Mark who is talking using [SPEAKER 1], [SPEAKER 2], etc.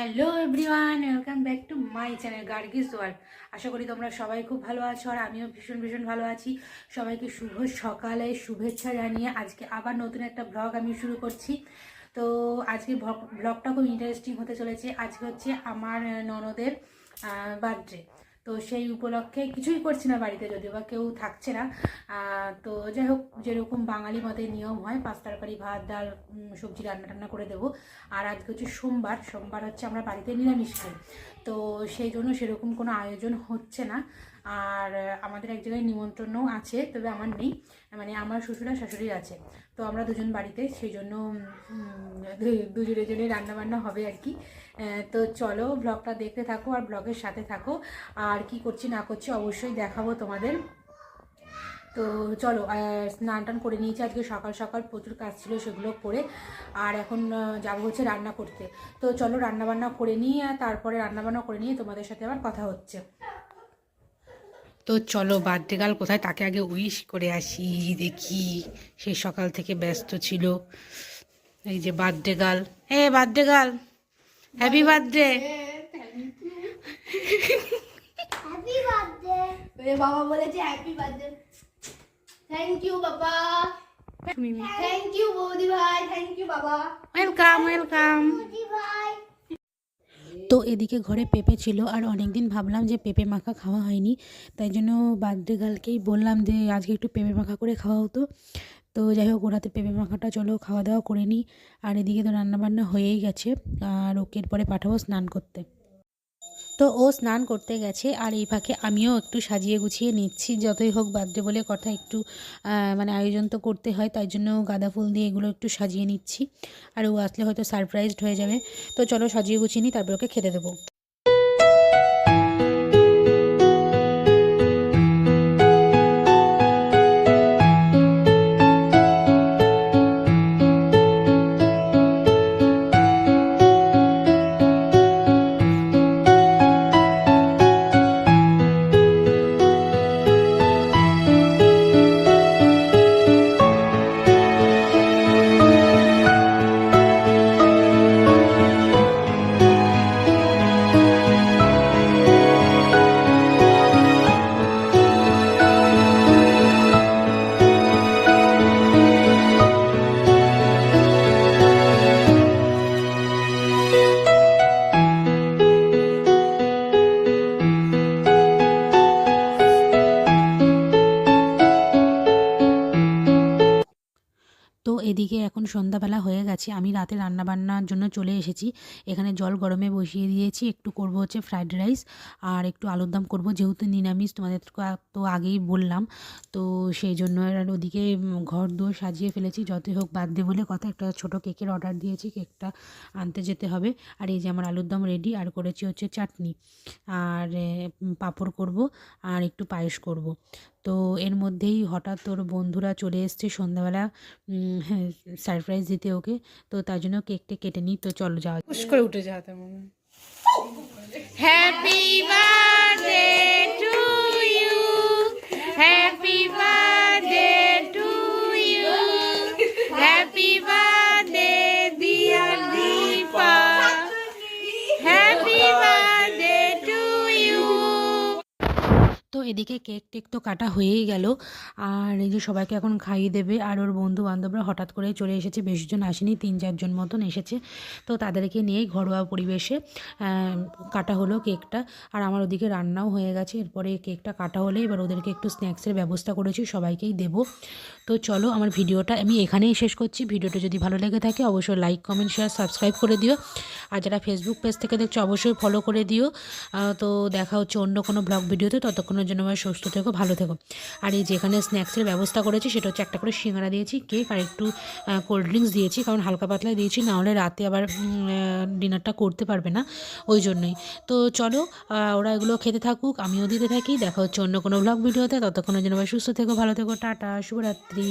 [SPEAKER 1] Hello everyone welcome back to my channel Gargi's world আশা করি তোমরা সবাই খুব ভালো আছো আর আমিও ভীষণ ভীষণ ভালো আছি। সবাইকে শুভ সকালে শুভেচ্ছা জানিয়ে আজকে আবার নতুন একটা ব্লগ আমি শুরু করছি। তো আজকে ব্লগটা খুব ইন্টারেস্টিং হতে চলেছে। আজকে হচ্ছে আমার ননদের বার্থডে তো সেই উপলক্ষে কিছুই করছি না বাড়িতে যদিও বা কেউ থাকছে না। তো যাই হোক, যেরকম বাঙালি মতে নিয়ম হয়, পাঁচ তরকারি, ভাত, ডাল সবজি রান্না টান্না করে দেবো। আর আজকে হচ্ছে সোমবার সোমবার হচ্ছে আমরা বাড়িতে নিরামিষ খাই। তো সেই জন্য সেরকম কোনো আয়োজন হচ্ছে না। আর আমাদের এক জায়গায় নিমন্ত্রণও আছে তবে আমার নেই মানে আমার শ্বশুর আর শাশুড়ি আছে। তো আমরা দুজন বাড়িতে সেই জন্য উম, দু- দুজনে জনে রান্নাবান্না হবে আর কি। তো চলো ব্লগটা দেখতে থাকো আর ব্লগের সাথে থাকো। আর কি করছি না করছি অবশ্যই দেখাবো তোমাদের। তো চলো স্নান টান করে নিয়েছি। আজকে সকাল সকাল প্রচুর কাজ ছিল সেগুলো করে আর এখন যাব হচ্ছে রান্না করতে। তো চলো রান্নাবান্না করে নিয়ে তারপরে রান্নাবান্না করে নিয়ে তোমাদের সাথে আবার কথা হচ্ছে। তো চলো বার্থডে গার্ল কোথায়? তাকে আগে উইশ করে আসি দেখি। সে সকাল থেকে ব্যস্ত ছিল। এই যে বার্থডে গার্ল। এ birthday girl. Happy birthday.
[SPEAKER 2] Happy birthday. বাবা বলেছে হ্যাপি বার্থডে। থ্যাংক ইউ বাবা। থ্যাংক ইউ বৌদি ভাই। থ্যাংক ইউ বাবা।
[SPEAKER 1] ওয়েলকাম ওয়েলকাম তো এদিকে ঘরে পেঁপে ছিল আর অনেক দিন ভাবলাম যে পেঁপে মাখা খাওয়া হয়নি, তাই জন্য বার্থডে গার্লকেই বললাম যে আজকে একটু পেঁপে মাখা করে খাওয়া হতো তো যাই হোক ওরাতে পেঁপে মাখাটা চলো খাওয়া দাওয়া করে নিই। আর এদিকে তো রান্নাবান্না হয়েই গেছে, আর ওকে এরপরে পাঠাবো স্নান করতে। তো ও স্নান করতে গেছে। আর এই ফাঁকে আমিও একটু সাজিয়ে গুছিয়ে নিচ্ছি। যতই হোক বার্থডে বলে কথা একটু মানে আয়োজন তো করতে হয়, তাই জন্য গাঁদা ফুল দিয়ে এগুলো একটু সাজিয়ে নিচ্ছি। আর ও আসলে হয়তো সারপ্রাইজড হয়ে যাবে। তো চলো সাজিয়ে গুছিয়ে নিই, তারপর ওকে খেতে দেবো। তো এদিকে এখন সন্ধ্যাবেলা হয়ে গেছে, আমি রাতে রান্না বান্নার জন্য চলে এসেছি। এখানে জল গরমে বসিয়ে দিয়েছি, একটু করব হচ্ছে ফ্রাইড রাইস আর একটু আলুর দম করব, যেহেতু নিরামিষ তোমাদের তো আগেই বললাম। তো সেই জন্য আর ওদিকে ঘর দুয়ার সাজিয়ে ফেলেছি, যতই হোক বার্থডে বলে কথা, একটা ছোট কেকের অর্ডার দিয়েছি, কেকটা আনতে যেতে হবে। আর এই যে আমার আলুর দম রেডি আর করেছি হচ্ছে চাটনি। আর পাঁপড় করব আর একটু পায়েস করব। তো এর মধ্যেই হঠাৎ তোর বন্ধুরা চলে এসছে সন্ধ্যাবেলা সারপ্রাইজ দিতে ওকে। তো তার জন্য কেকটা কেটে নিই। তো চলো যাওয়া করে উঠে যাওয়াতে তো এদিকে কেক টেক তো কাটা হয়েই গেল। আর এই যে সবাইকে এখন খাইয়ে দেবে। আর ওর বন্ধু বান্ধবরা হঠাৎ করে চলে এসেছে। বেশিজন আসেনি তিন চারজন মতন এসেছে। তো তাদেরকে নিয়েই ঘরোয়া পরিবেশে কাটা হলো কেকটা। আর আমার ওদিকে রান্নাও হয়ে গেছে। এরপরে কেকটা কাটা হলে এবার ওদেরকে একটু স্ন্যাক্সের ব্যবস্থা করেছি। সবাইকেই দেব। তো চলো, আমার ভিডিওটা আমি এখানেই শেষ করছি। ভিডিওটা যদি ভালো লেগে থাকে, অবশ্যই লাইক কমেন্ট শেয়ার সাবস্ক্রাইব করে দিও। আর যারা ফেসবুক পেজ থেকে দেখছ, অবশ্যই ফলো করে দিও। তো দেখা হচ্ছে অন্য কোনো ব্লগ ভিডিওতে। ততক্ষণের জন্য আমার সুস্থ থেকো, ভালো থেকো। আর এই যেখানে স্ন্যাক্সের ব্যবস্থা করেছি, সেটা হচ্ছে একটা করে সিঙ্গারা দিয়েছি কেক আর একটু কোল্ড ড্রিঙ্কস দিয়েছি, কারণ হালকা পাতলা দিয়েছি নাহলে রাতে আবার ডিনারটা করতে পারবে না, ওই জন্যই। তো চলো ওরা এগুলো খেতে থাকুক, আমিও দিতে থাকি, দেখা হচ্ছে অন্য কোনো ব্লগ ভিডিওতে, ততক্ষণের জন্য সুস্থ থেকো, ভালো থেকো, টাটা, শুভরাত্রি।